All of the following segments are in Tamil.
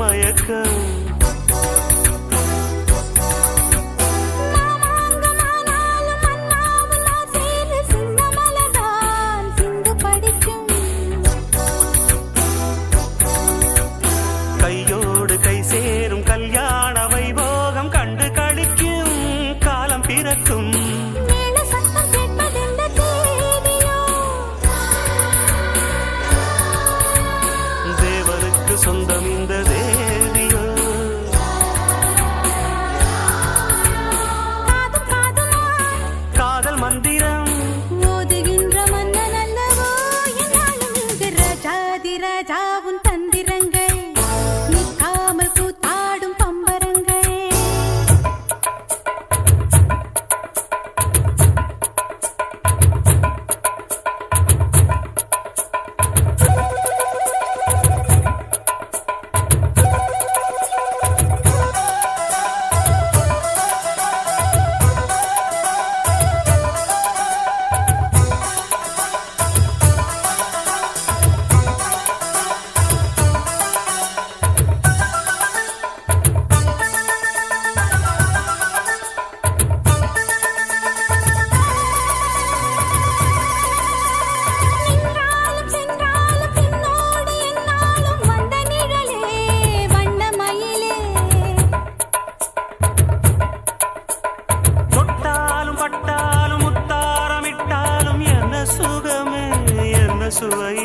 మయకం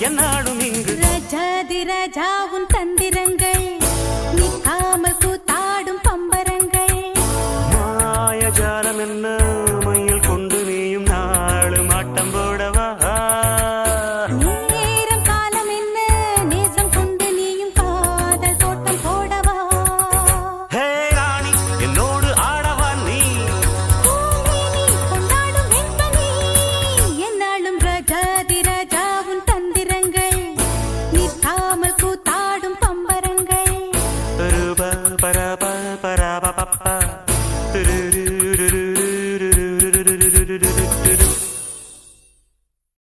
என்னாலும் இங்கு ரஜாதி ரஜா உன் தந்திரங்கள்